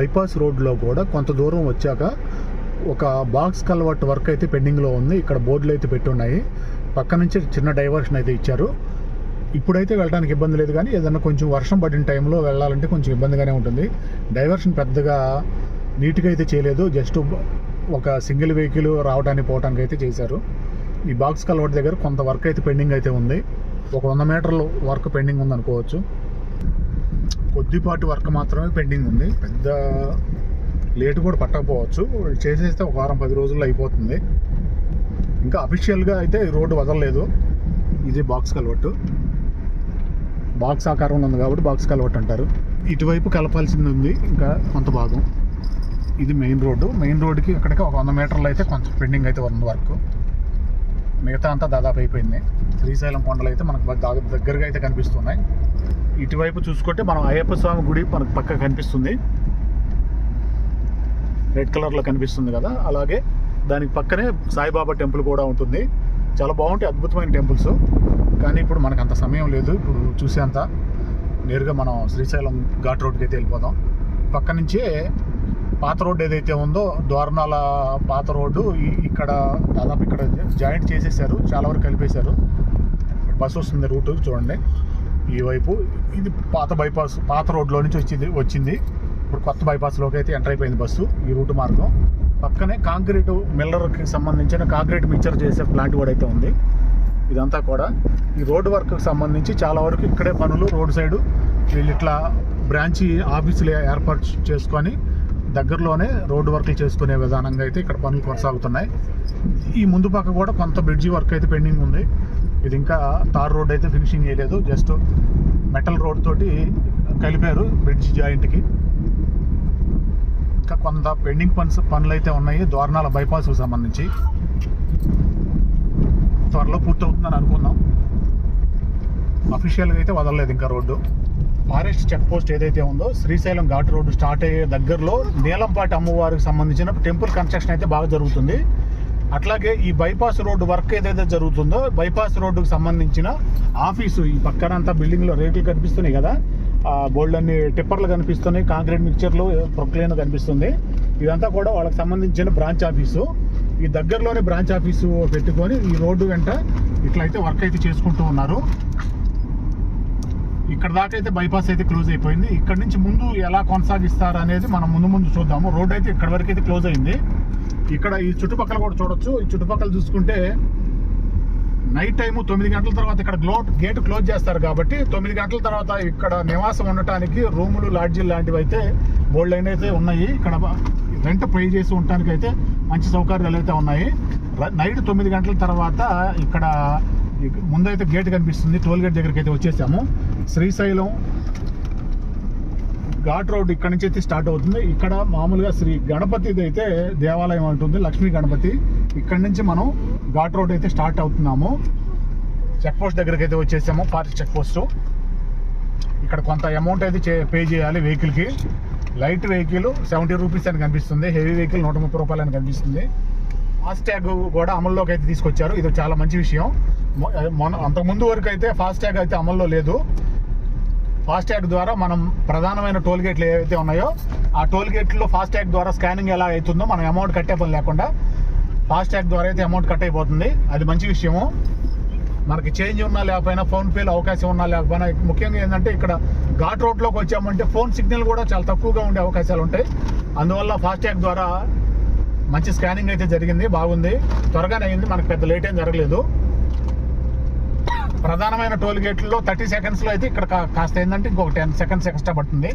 Bypass రోడ్లో కూడా కొంత దూరం వచ్చాక ఒక బాక్స్ కల్వర్ట్ వర్క్ అయితే పెండింగ్లో ఉంది. ఇక్కడ బోర్డులు అయితే పెట్టున్నాయి. పక్క నుంచి చిన్న డైవర్షన్ అయితే ఇచ్చారు. ఇప్పుడైతే వెళ్ళడానికి ఇబ్బంది లేదు కానీ ఏదైనా కొంచెం వర్షం పడిన టైంలో వెళ్ళాలంటే కొంచెం ఇబ్బందిగానే ఉంటుంది. డైవర్షన్ పెద్దగా నీట్గా అయితే చేయలేదు. జస్ట్ ఒక సింగిల్ వెహికల్ రావడానికి పోవడానికి అయితే చేశారు. ఈ బాక్స్ కల్వర్ట్ దగ్గర కొంత వర్క్ అయితే పెండింగ్ అయితే ఉంది. ఒక వంద మీటర్లు వర్క్ పెండింగ్ ఉంది అనుకోవచ్చు కొద్దిపాటి వర్క్ మాత్రమే పెండింగ్ ఉంది. పెద్ద లేట్ కూడా పట్టకపోవచ్చు. చేసేస్తే ఒక వారం పది రోజుల్లో అయిపోతుంది. ఇంకా అఫీషియల్గా అయితే రోడ్డు వదలలేదు. ఇది బాక్స్ కలవట్టు. బాక్స్ ఆకారంలో ఉంది కాబట్టి బాక్స్ కలవట్టు అంటారు. ఇటువైపు కలపాల్సింది ఉంది. ఇంకా కొంత భాగం. ఇది మెయిన్ రోడ్డు. మెయిన్ రోడ్డుకి ఇక్కడికి ఒక వంద మీటర్లు అయితే కొంచెం పెండింగ్ అయితే ఉంది వర్క్. మిగతా అంతా దాదాపు అయిపోయింది. శ్రీశైలం కొండలు అయితే మనకు దగ్గరగా అయితే కనిపిస్తున్నాయి. ఇటువైపు చూసుకుంటే మనం అయ్యప్ప స్వామి గుడి మనకు పక్క కనిపిస్తుంది. రెడ్ కలర్లో కనిపిస్తుంది కదా. అలాగే దానికి పక్కనే సాయిబాబా టెంపుల్ కూడా ఉంటుంది. చాలా బాగుంటాయి అద్భుతమైన టెంపుల్స్. కానీ ఇప్పుడు మనకు అంత సమయం లేదు. ఇప్పుడు చూసేంత నేరుగా మనం శ్రీశైలం ఘాట్ రోడ్కి అయితే వెళ్ళిపోదాం. పక్క నుంచే పాత రోడ్డు ఏదైతే ఉందో ద్వారణాల పాత రోడ్డు ఇక్కడ దాదాపు ఇక్కడ జాయింట్ చేసేసారు. చాలా వరకు కలిపేశారు. బస్సు వస్తుంది రూటు చూడండి. ఈ వైపు ఇది పాత బైపాస్ పాత రోడ్లో నుంచి వచ్చింది వచ్చింది. ఇప్పుడు కొత్త బైపాస్లోకి అయితే ఎంటర్ అయిపోయింది బస్సు ఈ రూట్ మార్గం. పక్కనే కాంక్రీటు మిల్లర్కి సంబంధించిన కాంక్రీట్ మిక్చర్ చేసే ప్లాంట్ కూడా అయితే ఉంది. ఇదంతా కూడా. ఈ రోడ్డు వర్క్కి సంబంధించి చాలా వరకు ఇక్కడే పనులు రోడ్ సైడు వీళ్ళు ఇట్లా బ్రాంచి ఆఫీసులు ఏర్పాటు చేసుకొని దగ్గరలోనే రోడ్డు వర్క్లు చేసుకునే విధానంగా అయితే ఇక్కడ పనులు కొనసాగుతున్నాయి. ఈ ముందు పక్క కూడా కొంత బ్రిడ్జి వర్క్ అయితే పెండింగ్ ఉంది. ఇది ఇంకా తార్ రోడ్ అయితే ఫినిషింగ్ చేయలేదు. జస్ట్ మెటల్ రోడ్ తోటి కలిపారు బ్రిడ్జ్ జాయింట్కి ఇంకా కొంత పెండింగ్ పన్స్ పనులు అయితే ఉన్నాయి. ద్వారణాల బైపాస్కు సంబంధించి. త్వరలో పూర్తవుతుందని అనుకుందాం. అఫీషియల్గా అయితే వదలలేదు ఇంకా రోడ్డు. ఫారెస్ట్ చెక్ పోస్ట్ ఏదైతే ఉందో శ్రీశైలం ఘాట్ రోడ్డు స్టార్ట్ అయ్యే దగ్గరలో నీలంపాటి అమ్మవారికి సంబంధించిన టెంపుల్ కన్స్ట్రక్షన్ అయితే బాగా జరుగుతుంది. అట్లాగే ఈ బైపాస్ రోడ్డు వర్క్ ఏదైతే జరుగుతుందో బైపాస్ రోడ్డుకు సంబంధించిన ఆఫీసు ఈ పక్కనంతా బిల్డింగ్లో రేట్లు కనిపిస్తున్నాయి కదా. ఆ బోల్డ్ అన్ని టిప్పర్లు కనిపిస్తున్నాయి కాంక్రీట్ మిక్చర్లు ప్రొక్లైన్ కనిపిస్తుంది. ఇదంతా కూడా వాళ్ళకి సంబంధించిన బ్రాంచ్ ఆఫీసు. ఈ దగ్గరలోనే బ్రాంచ్ ఆఫీసు పెట్టుకొని ఈ రోడ్డు వెంట ఇట్లయితే వర్క్ అయితే చేసుకుంటూ ఉన్నారు. ఇక్కడ దాకా అయితే బైపాస్ అయితే క్లోజ్ అయిపోయింది. ఇక్కడ నుంచి ముందు ఎలా కొనసాగిస్తారు అనేది మనం ముందు ముందు చూద్దాము. రోడ్ అయితే ఇక్కడ వరకు అయితే క్లోజ్ అయింది. ఇక్కడ ఈ చుట్టుపక్కల కూడా చూడొచ్చు. ఈ చుట్టుపక్కల చూసుకుంటే నైట్ టైము తొమ్మిది గంటల తర్వాత ఇక్కడ గ్లో గేట్ క్లోజ్ చేస్తారు కాబట్టి తొమ్మిది గంటల తర్వాత ఇక్కడ నివాసం ఉండటానికి రూములు లాడ్జీలు లాంటివి అయితే బోల్డ్ లైన్ అయితే ఉన్నాయి. ఇక్కడ రెంట్ పే చేసి ఉండటానికి అయితే మంచి సౌకర్యాలు అయితే ఉన్నాయి. నైట్ తొమ్మిది గంటల తర్వాత ఇక్కడ ముందైతే గేట్ కనిపిస్తుంది. టోల్ గేట్ దగ్గరికి అయితే వచ్చేసాము. శ్రీశైలం ఘాట్ రోడ్ ఇక్కడ నుంచి అయితే స్టార్ట్ అవుతుంది. ఇక్కడ మామూలుగా శ్రీ గణపతిది అయితే దేవాలయం ఉంటుంది లక్ష్మీ గణపతి. ఇక్కడ నుంచి మనం ఘాట్ రోడ్ అయితే స్టార్ట్ అవుతున్నాము. చెక్ పోస్ట్ దగ్గరికి అయితే వచ్చేసాము పార్క్ చెక్ పోస్ట్. ఇక్కడ కొంత అమౌంట్ అయితే చే- పే చేయాలి వెహికల్కి. లైట్ వెహికల్ సెవెంటీ రూపీస్ అని కనిపిస్తుంది హెవీ వెహికల్ నూట ముప్పై రూపాయలు అని కనిపిస్తుంది. ఫాస్ట్యాగ్ కూడా అమల్లోకి అయితే తీసుకొచ్చారు. ఇది చాలా మంచి విషయం. మొన్న అంతకుముందు వరకు అయితే ఫాస్ట్యాగ్ అయితే అమల్లో లేదు. ఫాస్ట్యాగ్ ద్వారా మనం ప్రధానమైన టోల్ గేట్లు ఏవైతే ఉన్నాయో ఆ టోల్ గేట్లో ఫాస్ట్యాగ్ ద్వారా స్కానింగ్ ఎలా అవుతుందో మనం అమౌంట్ కట్టే పని లేకుండా ఫాస్ట్యాగ్ ద్వారా అయితే అమౌంట్ కట్ అయిపోతుంది అది మంచి విషయము. మనకి చేంజ్ ఉన్నా లేకపోయినా ఫోన్ పేలో అవకాశం ఉన్నా లేకపోయినా ముఖ్యంగా ఏంటంటే ఇక్కడ ఘాట్ రోడ్లోకి వచ్చామంటే ఫోన్ సిగ్నల్ కూడా చాలా తక్కువగా ఉండే అవకాశాలు ఉంటాయి. అందువల్ల ఫాస్ట్యాగ్ ద్వారా మంచి స్కానింగ్ అయితే జరిగింది బాగుంది. త్వరగానే అయింది మనకు పెద్ద లేట్ ఏం జరగలేదు. ప్రధానమైన టోల్ గేట్లలో థర్టీ సెకండ్స్లో అయితే ఇక్కడ కాస్త ఏంటంటే ఇంకొక టెన్ సెకండ్స్ ఎక్స్ట్రా పడుతుంది.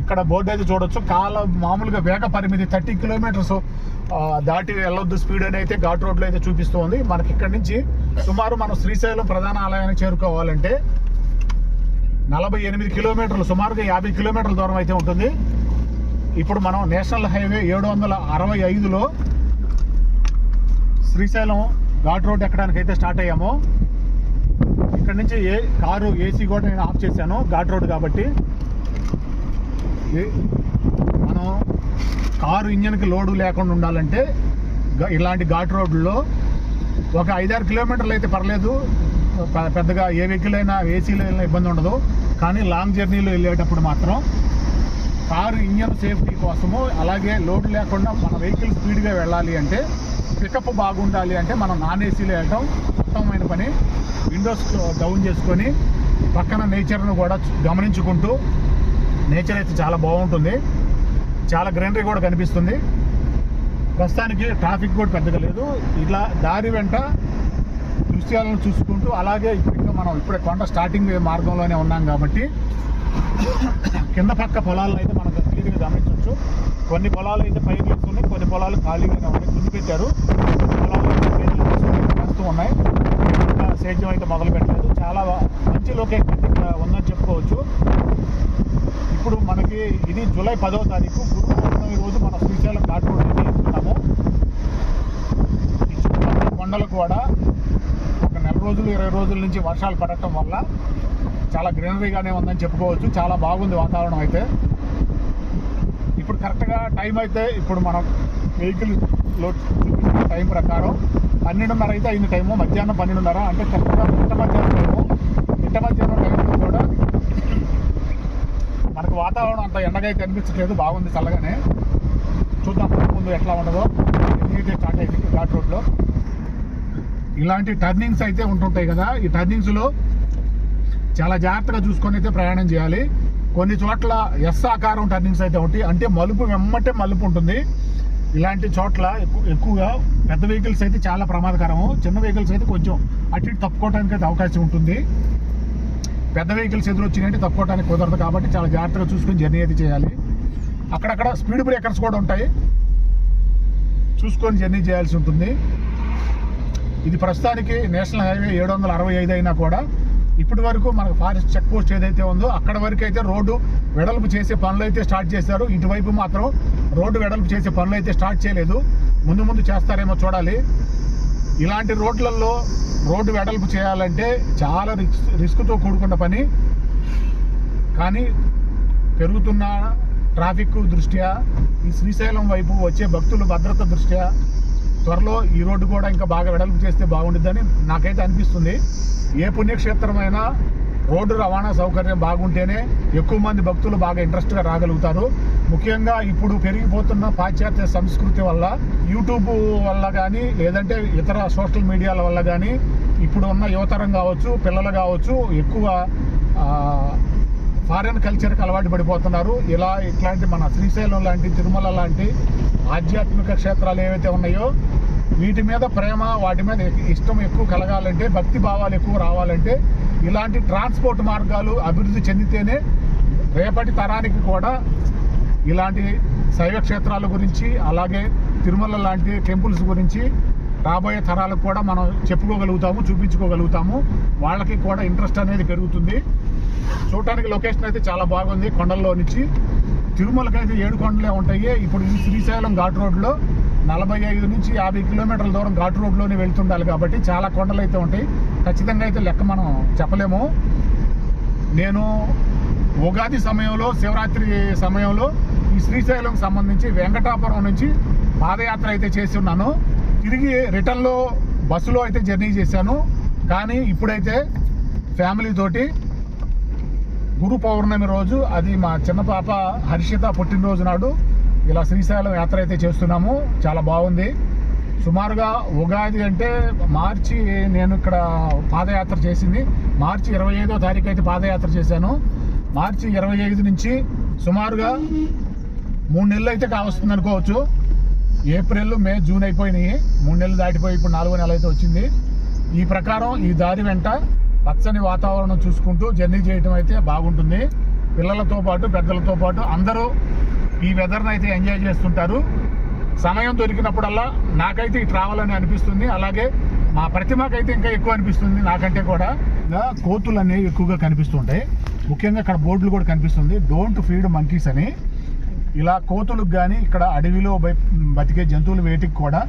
ఇక్కడ బోర్డు అయితే చూడొచ్చు. కాల మామూలుగా వేగ పరిమితి థర్టీ కిలోమీటర్స్ దాటి వెళ్ళొద్దు. స్పీడ్ అని అయితే ఘాట్ రోడ్లో అయితే చూపిస్తుంది. మనకి ఇక్కడ నుంచి సుమారు మనం శ్రీశైలం ప్రధాన ఆలయాన్ని చేరుకోవాలంటే నలభై ఎనిమిది కిలోమీటర్లు సుమారుగా యాభై కిలోమీటర్ల దూరం అయితే ఉంటుంది. ఇప్పుడు మనం నేషనల్ హైవే ఏడు వందల అరవై ఐదులో శ్రీశైలం ఘాట్ రోడ్ ఎక్కడానికి అయితే స్టార్ట్ అయ్యాము ఇక్కడ నుంచి ఏ కారు ఏసీ కూడా నేను ఆఫ్ చేశాను. ఘాట్ రోడ్ కాబట్టి. మనం కారు ఇంజన్కి లోడు లేకుండా ఉండాలంటే ఇలాంటి ఘాట్ రోడ్లో ఒక ఐదారు కిలోమీటర్లు అయితే పర్లేదు. పెద్దగా ఏ వెహికల్ అయినా ఏసీలో అయినా ఇబ్బంది ఉండదు. కానీ లాంగ్ జర్నీలో వెళ్ళేటప్పుడు మాత్రం కారు ఇంజన్ సేఫ్టీ కోసము అలాగే లోడ్ లేకుండా మన వెహికల్ స్పీడ్గా వెళ్ళాలి అంటే పికప్ బాగుండాలి అంటే మనం నాన్ ఏసీలో వెళ్ళటం ఉత్తమమైన పని. విండోస్ డౌన్ uh, చేసుకొని పక్కన నేచర్ను కూడా గమనించుకుంటూ నేచర్ అయితే చాలా బాగుంటుంది. చాలా గ్రీనరీ కూడా కనిపిస్తుంది. ప్రస్తుతానికి ట్రాఫిక్ కూడా పెద్దగా లేదు. ఇట్లా దారి వెంట దృశ్యాలను చూసుకుంటూ అలాగే ఇప్పుడు మనం ఇప్పుడే కొండ స్టార్టింగ్ మార్గంలోనే ఉన్నాం కాబట్టి కింద పక్క పొలాలను అయితే మనం క్లియర్గా గమనించవచ్చు. కొన్ని పొలాలు అయితే పైకి ఉన్నాయి కొన్ని పొలాలు ఖాళీగానే ఉన్నాయి. దున్ని పెట్టారు. పొలాలు వస్తూ ఉన్నాయి. సేద్యం అయితే మొదలు పెట్టలేదు. చాలా మంచి లొకేషన్ అయితే ఇక్కడ ఉందని చెప్పుకోవచ్చు. ఇప్పుడు మనకి ఇది జూలై పదవ తారీఖు. గురు పౌర్ణమి రోజు మన శ్రీశైలం ఘాట్ రోడ్ అయితే ఈ చుట్టుపక్కల కొండలు కూడా ఒక నెల రోజులు ఇరవై రోజుల నుంచి వర్షాలు పడటం వల్ల చాలా గ్రీనరీగానే ఉందని చెప్పుకోవచ్చు. చాలా బాగుంది వాతావరణం అయితే. ఇప్పుడు కరెక్ట్గా టైం అయితే ఇప్పుడు మనం వెహికల్లో చూపించిన టైం ప్రకారం పన్నెండున్నర అయితే అయింది టైము మధ్యాహ్నం పన్నెండున్నర. అంటే కరెక్ట్గా మిట్ట మధ్యాహ్నం టైము. మిట్ట మధ్యాహ్నం టైంలో కూడా మనకు వాతావరణం అంత ఎండగా అయితే అనిపించట్లేదు బాగుంది చల్లగానే. చూద్దాం ముందు ఎట్లా ఉండదో. నీట్గా స్టార్ట్ అయింది ఘాట్ రోడ్లో. ఇలాంటి టర్నింగ్స్ అయితే ఉంటుంటాయి కదా. ఈ టర్నింగ్స్లో చాలా జాగ్రత్తగా చూసుకొని అయితే ప్రయాణం చేయాలి. కొన్ని చోట్ల ఎస్ ఆకారం టర్నింగ్స్ అయితే ఉంటాయి. అంటే మలుపు వెమ్మటే మలుపు ఉంటుంది. ఇలాంటి చోట్ల ఎక్కు ఎక్కువగా పెద్ద వెహికల్స్ అయితే చాలా ప్రమాదకరము. చిన్న వెహికల్స్ అయితే కొంచెం అటు ఇటు తప్పుకోవడానికి అయితే అవకాశం ఉంటుంది. పెద్ద వెహికల్స్ ఎదురు వచ్చినాయంటే తప్పుకోవడానికి కుదరదు కాబట్టి చాలా జాగ్రత్తగా చూసుకొని జర్నీ అయితే చేయాలి. అక్కడక్కడ స్పీడ్ బ్రేకర్స్ కూడా ఉంటాయి. చూసుకొని జర్నీ చేయాల్సి ఉంటుంది. ఇది ప్రస్తుతానికి నేషనల్ హైవే ఏడు వందల అరవై ఐదు అయినా కూడా ఇప్పటి వరకు మనకు ఫారెస్ట్ చెక్ పోస్ట్ ఏదైతే ఉందో అక్కడ వరకు అయితే రోడ్డు వెడల్పు చేసే పనులు అయితే స్టార్ట్ చేశారు. ఇటువైపు మాత్రం రోడ్డు వెడల్పు చేసే పనులు అయితే స్టార్ట్ చేయలేదు. ముందు ముందు చేస్తారేమో చూడాలి. ఇలాంటి రోడ్లలో రోడ్డు వెడల్పు చేయాలంటే చాలా రిస్క్ రిస్క్తో కూడుకున్న పని. కానీ పెరుగుతున్న ట్రాఫిక్ దృష్ట్యా ఈ శ్రీశైలం వైపు వచ్చే భక్తుల భద్రత దృష్ట్యా త్వరలో ఈ రోడ్డు కూడా ఇంకా బాగా వెడల్పు చేస్తే బాగుంటుందని నాకైతే అనిపిస్తుంది. ఏ పుణ్యక్షేత్రమైనా రోడ్డు రవాణా సౌకర్యం బాగుంటేనే ఎక్కువ మంది భక్తులు బాగా ఇంట్రెస్ట్గా రాగలుగుతారు. ముఖ్యంగా ఇప్పుడు పెరిగిపోతున్న పాశ్చాత్య సంస్కృతి వల్ల యూట్యూబ్ వల్ల కానీ లేదంటే ఇతర సోషల్ మీడియాల వల్ల కానీ ఇప్పుడు ఉన్న యువతరం కావచ్చు పిల్లలు కావచ్చు ఎక్కువ ఫారెన్ కల్చర్కి అలవాటు పడిపోతున్నారు. ఇలా ఇట్లాంటి మన శ్రీశైలం లాంటి తిరుమల లాంటి ఆధ్యాత్మిక క్షేత్రాలు ఏవైతే ఉన్నాయో వీటి మీద ప్రేమ వాటి మీద ఇష్టం ఎక్కువ కలగాలంటే భక్తి భావాలు ఎక్కువ రావాలంటే ఇలాంటి ట్రాన్స్పోర్ట్ మార్గాలు అభివృద్ధి చెందితేనే రేపటి తరానికి కూడా ఇలాంటి శైవ క్షేత్రాల గురించి అలాగే తిరుమల లాంటి టెంపుల్స్ గురించి రాబోయే తరాలకు కూడా మనం చెప్పుకోగలుగుతాము చూపించుకోగలుగుతాము. వాళ్ళకి కూడా ఇంట్రెస్ట్ అనేది పెరుగుతుంది. చూడటానికి లొకేషన్ అయితే చాలా బాగుంది. కొండల్లో నుంచి తిరుమలకి అయితే ఏడు కొండలే ఉంటాయి. ఇప్పుడు ఈ శ్రీశైలం ఘాట్ రోడ్లో నలభై ఐదు నుంచి యాభై కిలోమీటర్ల దూరం ఘాట్ రోడ్లోనే వెళ్తుండాలి కాబట్టి చాలా కొండలు అయితే ఉంటాయి. ఖచ్చితంగా అయితే లెక్క మనం చెప్పలేము. నేను ఉగాది సమయంలో శివరాత్రి సమయంలో ఈ శ్రీశైలం సంబంధించి వెంకటాపురం నుంచి పాదయాత్ర అయితే చేసి ఉన్నాను. తిరిగి రిటర్న్లో బస్సులో అయితే జర్నీ చేశాను. కానీ ఇప్పుడైతే ఫ్యామిలీ తోటి గురు పౌర్ణమి రోజు అది మా చిన్న పాప హర్షిత పుట్టినరోజు నాడు ఇలా శ్రీశైలం యాత్ర అయితే చేస్తున్నాము. చాలా బాగుంది. సుమారుగా ఉగాది అంటే మార్చి నేను ఇక్కడ పాదయాత్ర చేసింది. మార్చి ఇరవై ఐదో తారీఖు అయితే పాదయాత్ర చేశాను. మార్చి ఇరవై ఐదు నుంచి సుమారుగా మూడు నెలలు అయితే కావస్తుంది అనుకోవచ్చు. ఏప్రిల్ మే జూన్ అయిపోయినాయి. మూడు నెలలు దాటిపోయి ఇప్పుడు నాలుగో నెల అయితే వచ్చింది. ఈ ప్రకారం ఈ దారి వెంట పచ్చని వాతావరణం చూసుకుంటూ జర్నీ చేయటం అయితే బాగుంటుంది. పిల్లలతో పాటు పెద్దలతో పాటు అందరూ ఈ వెదర్ని అయితే ఎంజాయ్ చేస్తుంటారు. సమయం దొరికినప్పుడల్లా నాకైతే ఈ ట్రావెల్ అని అనిపిస్తుంది. అలాగే మా ప్రతిమకైతే ఇంకా ఎక్కువ అనిపిస్తుంది నాకంటే కూడా. ఇంకా కోతులు అనేవి ఎక్కువగా కనిపిస్తుంటాయి ముఖ్యంగా ఇక్కడ బోర్డులు కూడా కనిపిస్తుంది. డోంట్ ఫీడ్ మంకీస్ అని. ఇలా కోతులకు కానీ ఇక్కడ అడవిలో బై- బతికే జంతువులు వేటికి కూడా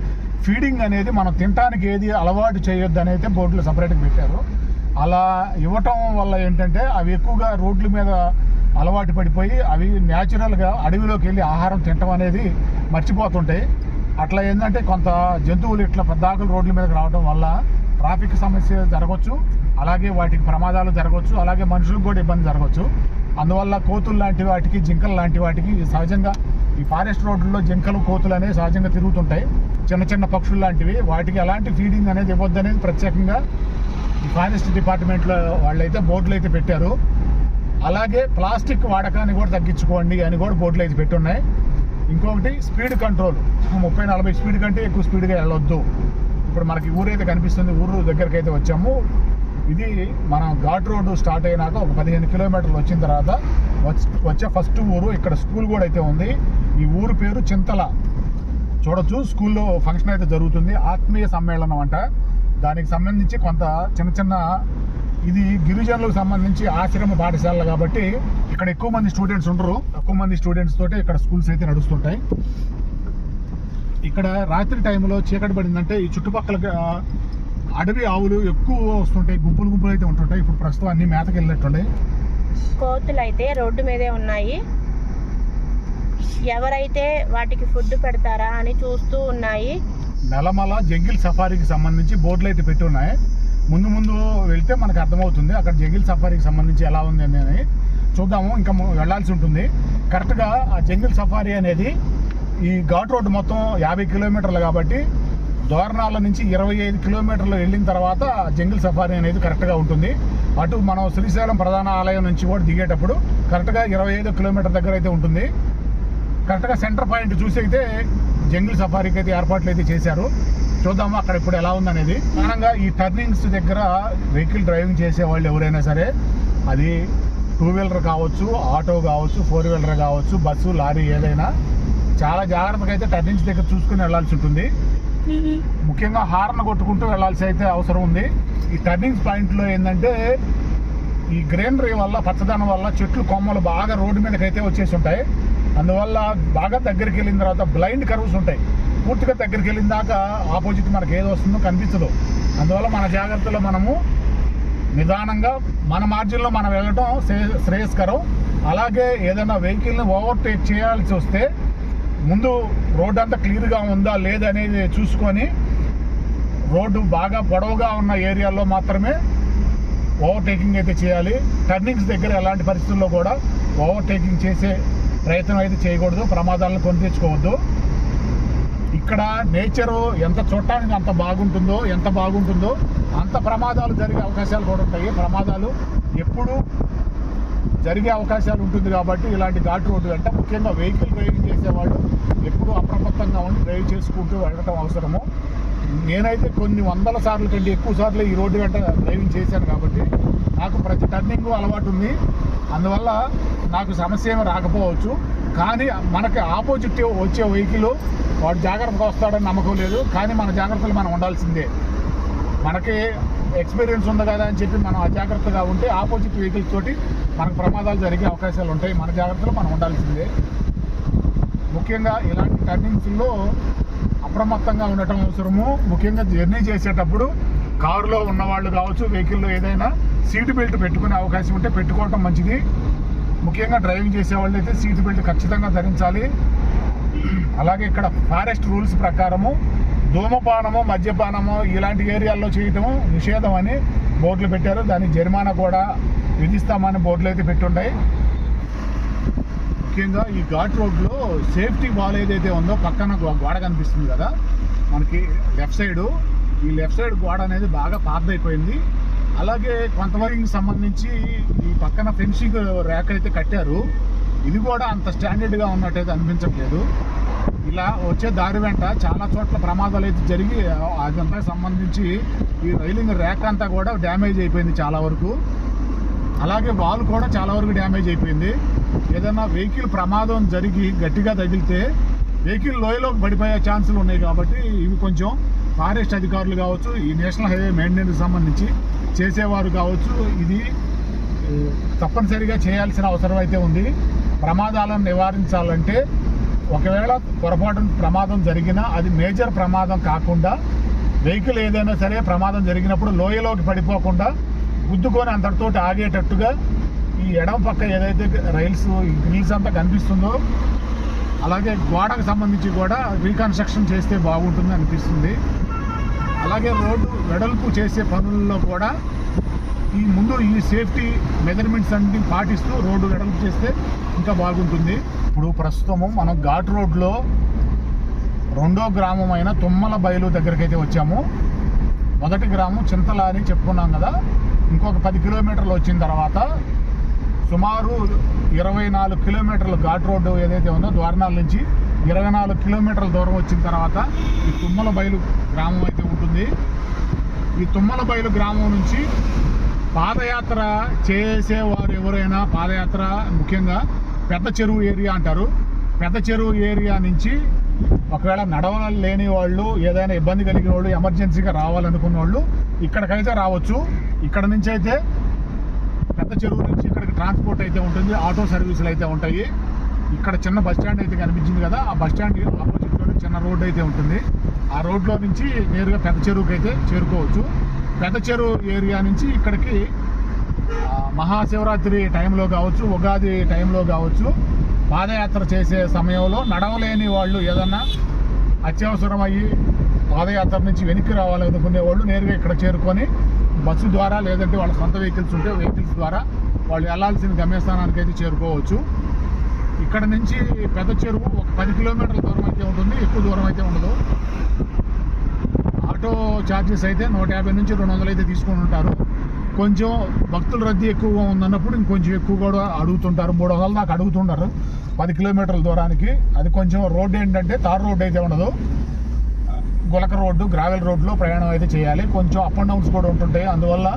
ఫీడింగ్ అనేది మనం తినడానికి ఏది అలవాటు చేయొద్దు అనేది అయితే బోర్డులు సపరేట్గా పెట్టారు. అలా ఇవ్వటం వల్ల ఏంటంటే అవి ఎక్కువగా రోడ్ల మీద అలవాటు పడిపోయి అవి న్యాచురల్గా అడవిలోకి వెళ్ళి ఆహారం తినటం అనేది మర్చిపోతుంటాయి. అట్లా ఏంటంటే కొంత జంతువులు ఇట్లా పెద్దాకులు రోడ్ల మీదకి రావడం వల్ల ట్రాఫిక్ సమస్య జరగవచ్చు అలాగే వాటికి ప్రమాదాలు జరగవచ్చు అలాగే మనుషులకు కూడా ఇబ్బంది జరగవచ్చు అందువల్ల కోతులు లాంటి వాటికి జింకలు లాంటి వాటికి సహజంగా ఈ ఫారెస్ట్ రోడ్లలో జింకలు కోతులు అనేవి సహజంగా తిరుగుతుంటాయి. చిన్న చిన్న పక్షులు లాంటివి వాటికి ఎలాంటి ఫీడింగ్ అనేది ఇవ్వద్దు అనేది ప్రత్యేకంగా ఫారెస్ట్ డిపార్ట్మెంట్లో వాళ్ళైతే బోర్డులు అయితే పెట్టారు. అలాగే ప్లాస్టిక్ వాడకాన్ని కూడా తగ్గించుకోండి అని కూడా బోర్డులు అయితే పెట్టున్నాయి. ఇంకొకటి స్పీడ్ కంట్రోల్. ముప్పై నలభై స్పీడ్ కంటే ఎక్కువ స్పీడ్గా వెళ్ళొద్దు. ఇప్పుడు మనకి ఊరైతే కనిపిస్తుంది ఊరు దగ్గరికి అయితే వచ్చాము. ఇది మనం ఘాట్ రోడ్డు స్టార్ట్ అయినాక ఒక పదిహేను కిలోమీటర్లు వచ్చిన తర్వాత వచ్చే ఫస్ట్ ఊరు ఇక్కడ స్కూల్ కూడా అయితే ఉంది. ఈ ఊరు పేరు చింతల. చూడొచ్చు స్కూల్లో ఫంక్షన్ అయితే జరుగుతుంది. ఆత్మీయ సమ్మేళనం అంట. దానికి సంబంధించి కొంత చిన్న చిన్న ఇది గిరిజనులకు సంబంధించి ఆశ్రమ పాఠశాలలు కాబట్టి ఇక్కడ ఎక్కువ మంది స్టూడెంట్స్ ఉండరు. తక్కువ మంది స్టూడెంట్స్ తోటి ఇక్కడ స్కూల్స్ అయితే నడుస్తుంటాయి. ఇక్కడ రాత్రి టైంలో చీకటి పడిందంటే ఈ చుట్టుపక్కల అడవి ఆవులు ఎక్కువ వస్తుంటాయి. గుంపులు గుంపులు అయితే ఉంటుంటాయి. ఇప్పుడు ప్రస్తుతం అన్ని మేతకి వెళ్ళినట్టున్నాయి కోతులు అయితే రోడ్డు మీదే ఉన్నాయి. ఎవరైతే వాటికి ఫుడ్ పెడతారా అని చూస్తూ ఉన్నాయి. నెలమల జంగిల్ సఫారీకి సంబంధించి బోర్డులు అయితే పెట్టి ఉన్నాయి. ముందు ముందు వెళ్తే మనకు అర్థమవుతుంది అక్కడ జంగిల్ సఫారీకి సంబంధించి ఎలా ఉంది అని చూద్దాము ఇంకా వెళ్ళాల్సి ఉంటుంది. కరెక్ట్గా ఆ జంగిల్ సఫారీ అనేది ఈ ఘాట్ రోడ్డు మొత్తం యాభై కిలోమీటర్లు కాబట్టి దోరణాల నుంచి ఇరవై ఐదు కిలోమీటర్లు వెళ్ళిన తర్వాత జంగిల్ సఫారీ అనేది కరెక్ట్గా ఉంటుంది. అటు మనం శ్రీశైలం ప్రధాన ఆలయం నుంచి కూడా దిగేటప్పుడు కరెక్ట్గా ఇరవై ఐదు కిలోమీటర్ దగ్గర అయితే ఉంటుంది. కరెక్ట్గా సెంటర్ పాయింట్ చూసి అయితే జంగిల్ సఫారీకి అయితే ఏర్పాట్లు అయితే చేశారు. చూద్దాము అక్కడ ఇప్పుడు ఎలా ఉందనేది. ప్రధానంగా ఈ టర్నింగ్స్ దగ్గర వెహికల్ డ్రైవింగ్ చేసే వాళ్ళు ఎవరైనా సరే అది టూ వీలర్ కావచ్చు ఆటో కావచ్చు ఫోర్ వీలర్ కావచ్చు బస్సు లారీ ఏదైనా చాలా జాగ్రత్తగా అయితే టర్నింగ్స్ దగ్గర చూసుకుని వెళ్ళాల్సి ఉంటుంది. ముఖ్యంగా హార్న్ కొట్టుకుంటూ వెళ్ళాల్సి అయితే అవసరం ఉంది. ఈ టర్నింగ్స్ పాయింట్లో ఏంటంటే ఈ గ్రీనరీ వల్ల పచ్చదనం వల్ల చెట్లు కొమ్మలు బాగా రోడ్డు మీదకి అయితే వచ్చేసి ఉంటాయి. అందువల్ల బాగా దగ్గరికి వెళ్ళిన తర్వాత బ్లైండ్ కర్వ్స్ ఉంటాయి. పూర్తిగా దగ్గరికి వెళ్ళిన దాకా ఆపోజిట్ మనకి ఏది వస్తుందో కనిపించదు. అందువల్ల మన జాగ్రత్తలో మనము నిదానంగా మన మార్జిన్లో మనం వెళ్ళటం శ్రేయస్కరం. అలాగే ఏదైనా వెహికల్ని ఓవర్టేక్ చేయాల్సి వస్తే ముందు రోడ్ అంతా క్లియర్గా ఉందా లేదనేది చూసుకొని రోడ్డు బాగా పొడవుగా ఉన్న ఏరియాలో మాత్రమే ఓవర్టేకింగ్ అయితే చేయాలి. టర్నింగ్స్ దగ్గర ఎలాంటి పరిస్థితుల్లో కూడా ఓవర్టేకింగ్ చేసే ప్రయత్నం అయితే చేయకూడదు ప్రమాదాలను కొని తెచ్చుకోవద్దు ఇక్కడ నేచరు ఎంత చూడటానికి అంత బాగుంటుందో ఎంత బాగుంటుందో అంత ప్రమాదాలు జరిగే అవకాశాలు కూడా ఉంటాయి. ప్రమాదాలు ఎప్పుడు జరిగే అవకాశాలు ఉంటుంది కాబట్టి ఇలాంటి ఘాట్ రోడ్డు అంటే ముఖ్యంగా వెహికల్ డ్రైవింగ్ చేసేవాళ్ళు ఎప్పుడూ అప్రమత్తంగా ఉండి డ్రైవ్ చేసుకుంటూ వెళ్ళటం అవసరము. నేనైతే కొన్ని వందల సార్లు కంటే ఎక్కువ సార్లు ఈ రోడ్డు వెంట డ్రైవింగ్ చేశాను కాబట్టి నాకు ప్రతి టర్నింగ్ అలవాటు ఉంది. అందువల్ల నాకు సమస్య ఏమి రాకపోవచ్చు. కానీ మనకి ఆపోజిట్ వచ్చే వెహికల్ వాడు జాగ్రత్తగా వస్తాడని నమ్మకం లేదు. కానీ మన జాగ్రత్తలు మనం ఉండాల్సిందే. మనకి ఎక్స్పీరియన్స్ ఉంది కదా అని చెప్పి మనం అజాగ్రత్తగా ఉంటే ఆపోజిట్ వెహికల్స్ తోటి మనకు ప్రమాదాలు జరిగే అవకాశాలు ఉంటాయి. మన జాగ్రత్తలు మనం ఉండాల్సిందే. ముఖ్యంగా ఇలాంటి టర్నింగ్స్లో అప్రమత్తంగా ఉండటం అవసరము. ముఖ్యంగా జర్నీ చేసేటప్పుడు కారులో ఉన్న వాళ్ళు కావచ్చు వెహికల్లో ఏదైనా సీట్ బెల్ట్ పెట్టుకునే అవకాశం ఉంటే పెట్టుకోవటం మంచిది. ముఖ్యంగా డ్రైవింగ్ చేసే వాళ్ళు అయితే సీట్ బెల్ట్ ఖచ్చితంగా ధరించాలి. అలాగే ఇక్కడ ఫారెస్ట్ రూల్స్ ప్రకారము ధూమపానము మద్యపానము ఇలాంటి ఏరియాల్లో చేయటము నిషేధం అని బోర్డులు పెట్టారు. దానికి జరిమానా కూడా విధిస్తామని బోర్డులు అయితే పెట్టుంటాయి ముఖ్యంగా ఈ ఘాట్ రోడ్లో సేఫ్టీ వాల్ ఏదైతే ఉందో పక్కన గో- గోడ కనిపిస్తుంది కదా. మనకి లెఫ్ట్ సైడు. ఈ లెఫ్ట్ సైడ్ గోడ అనేది బాగా పాతదైపోయింది. అలాగే కొంతవరకు సంబంధించి ఈ పక్కన ఫెన్సింగ్ ర్యాక్ అయితే కట్టారు. ఇది కూడా అంత స్టాండర్డ్గా ఉన్నట్టయితే అనిపించట్లేదు. ఇలా వచ్చే దారి వెంట చాలా చోట్ల ప్రమాదాలు అయితే జరిగి అదంతా సంబంధించి ఈ రైలింగ్ ర్యాక్ అంతా కూడా డ్యామేజ్ అయిపోయింది చాలా వరకు. అలాగే వాల్ కూడా చాలా వరకు డ్యామేజ్ అయిపోయింది. ఏదైనా వెహికల్ ప్రమాదం జరిగి గట్టిగా తగిలితే వెహికల్ లోయలోకి పడిపోయే ఛాన్సులు ఉన్నాయి కాబట్టి ఇవి కొంచెం ఫారెస్ట్ అధికారులు కావచ్చు ఈ నేషనల్ హైవే మెయింటెనెన్స్ సంబంధించి చేసేవారు కావచ్చు ఇది తప్పనిసరిగా చేయాల్సిన అవసరం అయితే ఉంది. ప్రమాదాలను నివారించాలంటే ఒకవేళ పొరపాటు ప్రమాదం జరిగినా అది మేజర్ ప్రమాదం కాకుండా వెహికల్ ఏదైనా సరే ప్రమాదం జరిగినప్పుడు లోయలోకి పడిపోకుండా గుద్దుకొని అంతటితో ఆగేటట్టుగా ఈ ఎడమ పక్క ఏదైతే రైల్స్ ఈ గ్రిల్స్ అంతా కనిపిస్తుందో అలాగే గోడకు సంబంధించి కూడా రీకన్స్ట్రక్షన్ చేస్తే బాగుంటుంది అనిపిస్తుంది. అలాగే రోడ్డు వెడల్పు చేసే పనుల్లో కూడా ఈ ముందు ఈ సేఫ్టీ మెజర్మెంట్స్ అన్ని పాటిస్తూ రోడ్డు వెడల్పు చేస్తే ఇంకా బాగుంటుంది. ఇప్పుడు ప్రస్తుతము మనం ఘాట్ రోడ్లో రెండో గ్రామం అయిన తుమ్మల బయలు దగ్గరికి అయితే వచ్చాము. మొదటి గ్రామం చింతల అని చెప్పుకున్నాం కదా. ఇంకొక పది కిలోమీటర్లు వచ్చిన తర్వాత సుమారు ఇరవై నాలుగు కిలోమీటర్లు ఘాట్ రోడ్డు ఏదైతే ఉందో ద్వారణాల నుంచి ఇరవై నాలుగు కిలోమీటర్ల దూరం వచ్చిన తర్వాత ఈ తుమ్మల బయలు గ్రామం అయితే ఈ తుమ్మలబయలు గ్రామం నుంచి పాదయాత్ర చేసేవారు ఎవరైనా పాదయాత్ర ముఖ్యంగా పెద్ద చెరువు ఏరియా అంటారు. పెద్ద చెరువు ఏరియా నుంచి ఒకవేళ నడవలేని వాళ్ళు ఏదైనా ఇబ్బంది కలిగిన వాళ్ళు ఎమర్జెన్సీగా రావాలనుకున్న వాళ్ళు ఇక్కడికైతే రావచ్చు. ఇక్కడ నుంచి అయితే పెద్ద చెరువు నుంచి ఇక్కడికి ట్రాన్స్పోర్ట్ అయితే ఉంటుంది ఆటో సర్వీసులు అయితే ఉంటాయి. ఇక్కడ చిన్న బస్ స్టాండ్ అయితే కనిపించింది కదా ఆ బస్ స్టాండ్ ఆపోజిట్లో చిన్న రోడ్ అయితే ఉంటుంది. ఆ రోడ్లో నుంచి నేరుగా పెద్ద చెరువుకి అయితే చేరుకోవచ్చు. పెద్ద చెరువు ఏరియా నుంచి ఇక్కడికి మహాశివరాత్రి టైంలో కావచ్చు ఉగాది టైంలో కావచ్చు పాదయాత్ర చేసే సమయంలో నడవలేని వాళ్ళు ఏదన్నా అత్యవసరం అయ్యి పాదయాత్ర నుంచి వెనక్కి రావాలనుకునే వాళ్ళు నేరుగా ఇక్కడ చేరుకొని బస్సు ద్వారా లేదంటే వాళ్ళ సొంత వెహికల్స్ ఉంటే వెహికల్స్ ద్వారా వాళ్ళు వెళ్ళాల్సిన గమ్యస్థానానికి అయితే చేరుకోవచ్చు. ఇక్కడ నుంచి పెద్ద చెరువు ఒక పది కిలోమీటర్ల దూరం అయితే ఉంటుంది ఎక్కువ దూరం అయితే ఉండదు. ఆటో ఛార్జెస్ అయితే నూట యాభై నుంచి రెండు వందలు అయితే తీసుకొని ఉంటారు. కొంచెం భక్తుల రద్దీ ఎక్కువగా ఉందన్నప్పుడు ఇంకొంచెం ఎక్కువ కూడా అడుగుతుంటారు. మూడు వందల దాకా అడుగుతుంటారు. పది కిలోమీటర్ల దూరానికి. అది కొంచెం రోడ్డు ఏంటంటే తార్ రోడ్డు అయితే ఉండదు. గులక రోడ్డు గ్రావెల్ రోడ్లో ప్రయాణం అయితే చేయాలి. కొంచెం అప్ అండ్ డౌన్స్ కూడా ఉంటుంటాయి. అందువల్ల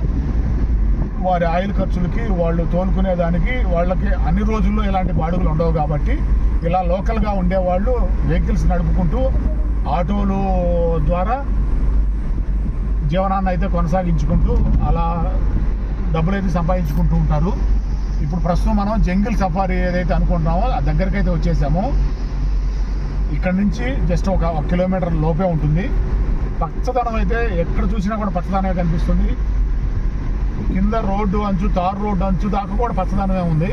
వారి ఆయిల్ ఖర్చులకి వాళ్ళు తోలుకునే దానికి వాళ్ళకి అన్ని రోజుల్లో ఇలాంటి బాడుగులు ఉండవు కాబట్టి ఇలా లోకల్గా ఉండేవాళ్ళు వెహికల్స్ నడుపుకుంటూ ఆటోలు ద్వారా జీవనాన్ని అయితే కొనసాగించుకుంటూ అలా డబ్బులు అయితే సంపాదించుకుంటూ ఉంటారు. ఇప్పుడు ప్రస్తుతం మనం జంగిల్ సఫారీ ఏదైతే అనుకుంటున్నామో ఆ దగ్గరికి అయితే వచ్చేసాము. ఇక్కడ నుంచి జస్ట్ ఒక ఒక కిలోమీటర్ లోపే ఉంటుంది. పచ్చదనం అయితే ఎక్కడ చూసినా కూడా పచ్చదనమే కనిపిస్తుంది. కింద రోడ్డు అంచు తార్ రోడ్డు అంచు దాకా కూడా పచ్చదనమే ఉంది.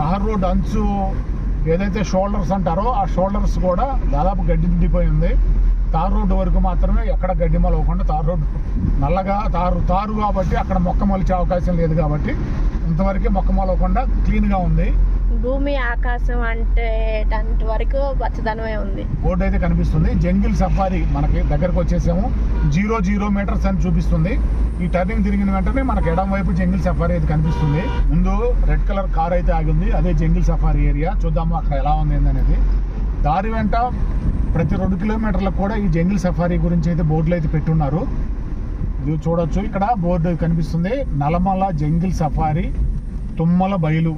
తార్ రోడ్డు అంచు ఏదైతే షోల్డర్స్ అంటారో ఆ షోల్డర్స్ కూడా దాదాపు గడ్డి నిండిపోయి ఉంది. తార్ రోడ్డు వరకు మాత్రమే ఎక్కడ గడ్డి మలవకుండా తార్ రోడ్డు. నల్లగా తారు తారు కాబట్టి అక్కడ మొక్క మొలిచే అవకాశం లేదు కాబట్టి ఇంతవరకే మొక్క మొలవకుండా క్లీన్గా ఉంది. భూమి ఆకాశం అంటే వరకు పచ్చదనమే ఉంది. బోర్డు అయితే కనిపిస్తుంది. జంగిల్ సఫారీ మనకి దగ్గరకు వచ్చేసాము. జీరో జీరో మీటర్స్ అని చూపిస్తుంది. ఈ టర్నింగ్ తిరిగిన వెంటనే మనకి ఎడం వైపు జంగిల్ సఫారీ అయితే కనిపిస్తుంది. ముందు రెడ్ కలర్ కార్ అయితే ఆగింది అదే జంగిల్ సఫారీ ఏరియా. చూద్దాము అక్కడ ఎలా ఉంది ఏందనేది. దారి వెంట ప్రతి రెండు కిలోమీటర్లకు కూడా ఈ జంగిల్ సఫారీ గురించి అయితే బోర్డులు అయితే పెట్టున్నారు. ఇది చూడొచ్చు. ఇక్కడ బోర్డు కనిపిస్తుంది. నలమల జంగిల్ సఫారీ తుమ్మల బయలు.